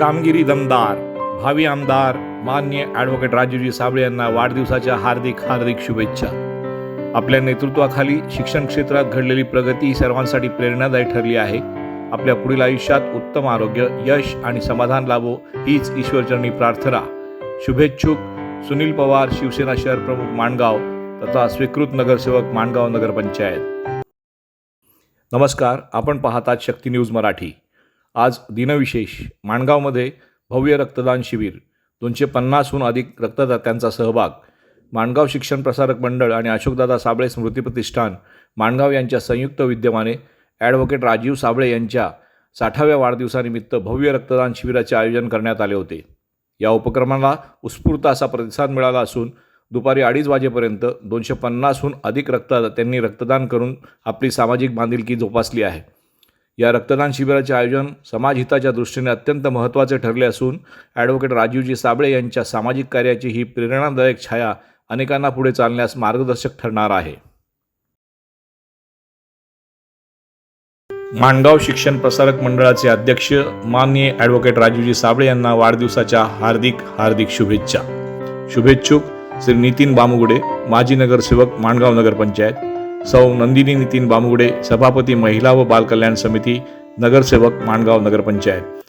कामगिरी दमदार भावी आमदार मान्य ॲडव्होकेट राजूजी साबळे यांना वाढदिवसाच्या हार्दिक हार्दिक शुभेच्छा. आपल्या नेतृत्वाखाली शिक्षण क्षेत्रात घडलेली प्रगती ही सर्वांसाठी प्रेरणादायी ठरली आहे. आपल्या पुढील आयुष्यात उत्तम आरोग्य यश आणि समाधान लाभो हीच ईश्वरचरणी प्रार्थना. शुभेच्छुक सुनील पवार शिवसेना शहर प्रमुख माणगाव तथा स्वीकृत नगरसेवक माणगाव नगरपंचायत. नमस्कार आपण पाहतात शक्ती न्यूज मराठी. आज दिनविशेष माणगावमध्ये भव्य रक्तदान शिबिर दोनशे पन्नासहून अधिक रक्तदात्यांचा सहभाग माणगाव शिक्षण प्रसारक मंडळ आणि अशोकदादा साबळे स्मृती प्रतिष्ठान माणगाव यांच्या संयुक्त विद्यमाने ॲडव्होकेट राजीव साबळे यांच्या साठाव्या वाढदिवसानिमित्त भव्य रक्तदान शिबिराचे आयोजन करण्यात आले होते. या उपक्रमाला उत्स्फूर्त असा प्रतिसाद मिळाला असून दुपारी अडीच वाजेपर्यंत दोनशे पन्नासहून अधिक रक्तदात्यांनी रक्तदान करून आपली सामाजिक बांधिलकी जोपासली आहे. या रक्तदान शिबिराचे आयोजन समाजहिताच्या दृष्टीने अत्यंत महत्त्वाचे ठरले असून ॲडव्होकेट राजीवजी साबळे यांच्या सामाजिक कार्याची ही प्रेरणादायक छाया अनेकांना पुढे चालण्यास मार्गदर्शक ठरणार आहे. माणगाव शिक्षण प्रसारक मंडळाचे अध्यक्ष माननीय ॲडव्होकेट राजूजी साबळे यांना वाढदिवसाच्या हार्दिक हार्दिक शुभेच्छा. शुभेच्छुक श्री नितीन बामुगुडे माजी नगरसेवक माणगाव नगरपंचायत. सौ नंदिनी नितीन बामुगडे सभापती महिला व बालकल्याण समिती नगरसेवक माणगाव नगरपंचायत.